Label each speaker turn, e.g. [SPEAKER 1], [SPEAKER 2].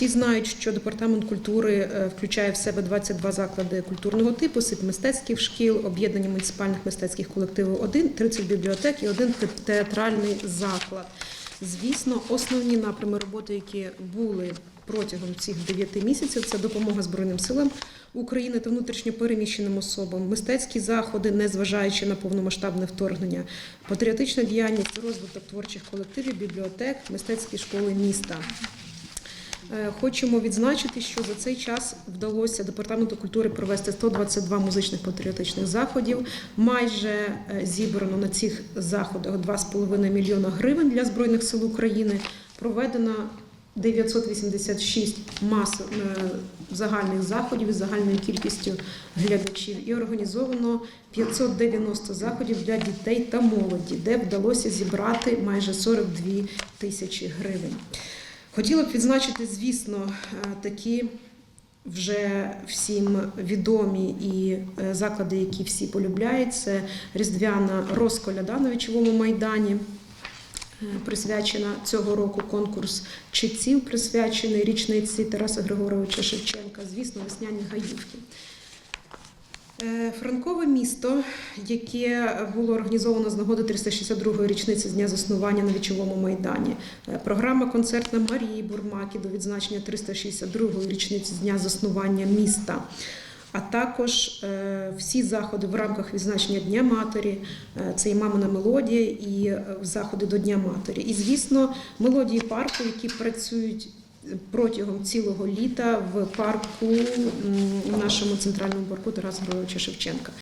[SPEAKER 1] Всі знають, що департамент культури е, включає в себе 22 заклади культурного типу, сип мистецьких шкіл, об'єднання муніципальних мистецьких колективів 1, 30 бібліотек і один театральний заклад. Звісно, основні напрями роботи, які були протягом цих 9 місяців, це допомога Збройним силам України та внутрішньо переміщеним особам, мистецькі заходи, незважаючи на повномасштабне вторгнення, патріотична діяльність, розвиток творчих колективів, бібліотек, мистецькі школи міста. Е, Хочемо відзначити, що за цей час вдалося департаменту культури провести 122 музичних патріотичних заходів. Майже е, зібрано на цих заходах 2,5 мільйона гривень для збройних сил України. Проведено 986 мас е, загальних заходів із загальною кількістю глядачів і організовано 590 заходів для дітей та молоді, де вдалося зібрати майже 42 тисячі гривень. Хотіла б відзначити, звісно, е, такі вже всім відомі і е, заклади, які всі полюбляють. Це Різдвяна розколяда на вічовому майдані. е, Присвячена цього року конкурс читців, присвячений річниці Тараса Григоровича Шевченка, звісно, весняні гаївки. Е, Франкове місто, яке було організовано з нагоди 362-ї річниці з дня заснування на вічовому майдані. Е, Програма концертна Марії Бурмаки до відзначення 362-ї річниці з дня заснування міста. А також е, всі заходи в рамках відзначення Дня Матері, це і мамина мелодія, і заходи до Дня Матері. І, звісно, мелодії парку, які працюють протягом цілого літа в парку у нашому центральному парку Тараса Григоровича Шевченка.